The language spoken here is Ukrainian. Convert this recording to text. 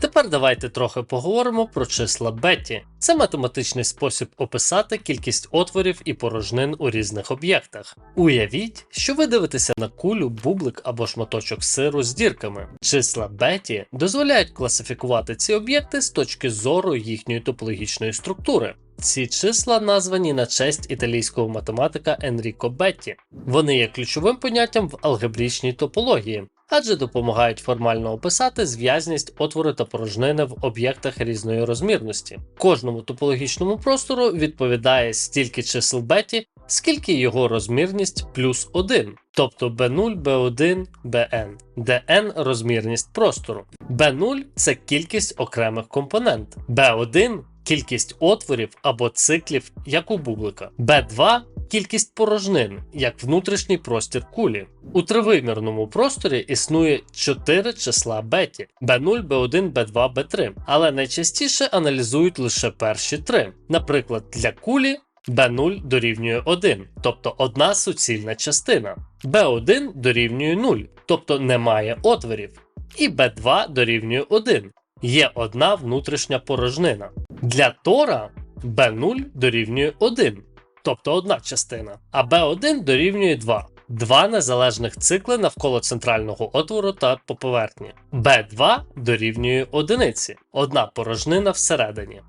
Тепер давайте трохи поговоримо про числа Бетті. Це математичний спосіб описати кількість отворів і порожнин у різних об'єктах. Уявіть, що ви дивитеся на кулю, бублик або шматочок сиру з дірками. Числа Бетті дозволяють класифікувати ці об'єкти з точки зору їхньої топологічної структури. Ці числа названі на честь італійського математика Енріко Бетті. Вони є ключовим поняттям в алгебричній топології, адже допомагають формально описати зв'язність отвору та порожнини в об'єктах різної розмірності. Кожному топологічному простору відповідає стільки чисел Бетті, скільки його розмірність плюс 1, тобто B0, B1, Bn, де n розмірність простору. B0 це кількість окремих компонент, B1 кількість отворів або циклів, як у бублика, B2 кількість порожнин, як внутрішній простір кулі. У тривимірному просторі існує 4 числа беті B0, B1, B2, B3, але найчастіше аналізують лише перші три. Наприклад, для кулі B0 дорівнює 1, тобто одна суцільна частина. B1 дорівнює 0, тобто немає отворів. І B2 дорівнює 1. Є одна внутрішня порожнина. Для Тора B0 дорівнює 1, тобто одна частина, а B1 дорівнює 2. Два незалежних цикли навколо центрального отвору та по поверхні. B2 дорівнює одиниці, одна порожнина всередині.